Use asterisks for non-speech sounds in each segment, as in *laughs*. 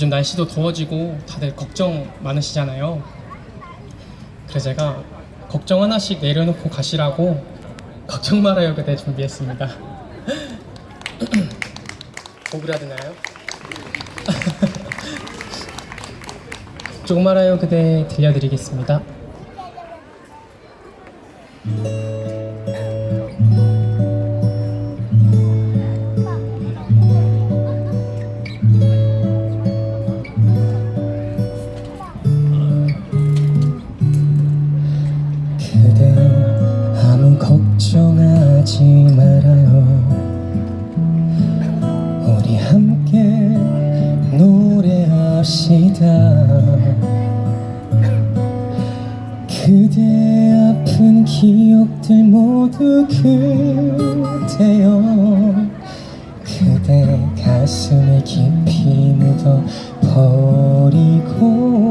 요즘 날씨도 더워지고 다들 걱정 많으시잖아요. 그래서 제가 걱정 하나씩 내려놓고 가시라고 걱정 말아요 그대 준비했습니다. *laughs* 되나요? *laughs* 걱정 말아요 그대 들려드리겠습니다. 그대 아픈 기억들 모두 그대여. 그대 가슴에 깊이 묻어 버리고.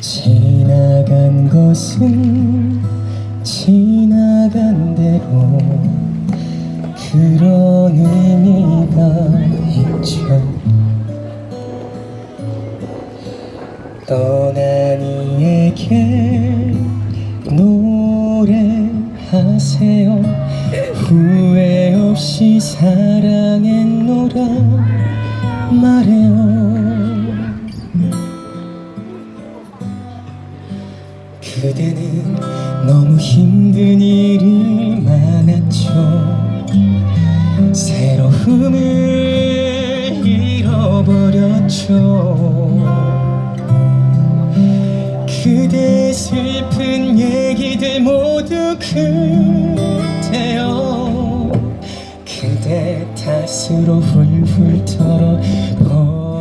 지나간 것은 지나간 대로 그런 의미가 있죠 떠난 이에게 노래하세요. 후회 없이 사랑했노라 말해요. 그대는 너무 힘든 일이 새로움을 잃어버렸죠. 그대 슬픈 얘기들 모두 그대요 그대 탓으로 훌훌 털어버리고.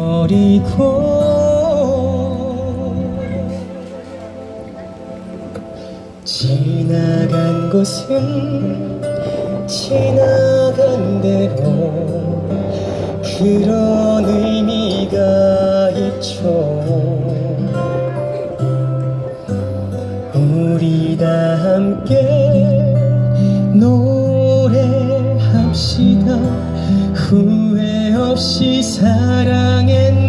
지나간 것은 지나간 대로 그런 의미가 있죠. 우리 다 함께 노래합시다. 후회 없이 사랑했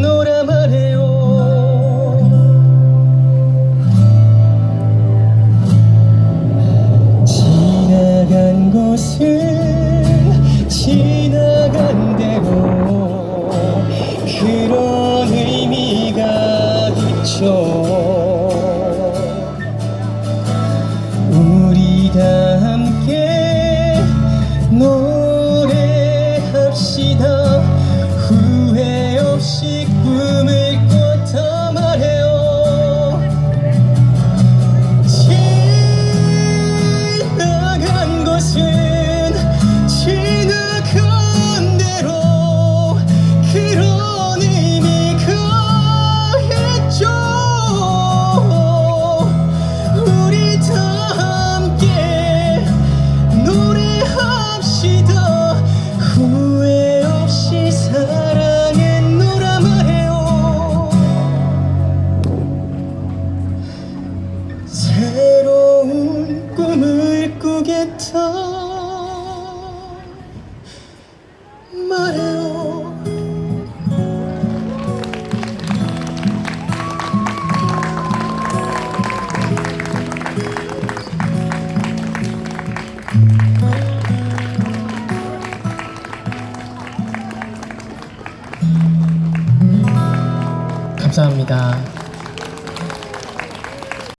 의 꾸겠다 말해요 감사합니다.